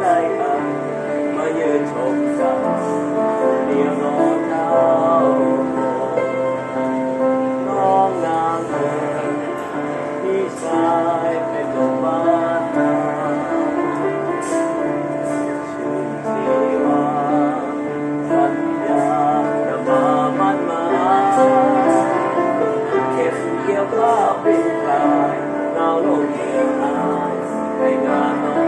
ไล่มายืนชมสัตเดียวนองเท้าน้องางเอ๋ยพี่ชายเป็นลมบานนาชื่นชีวาสัญญาจะมามันมาเขี่ยวข้าวปิดตายนาวโลกเกี่ให้งาน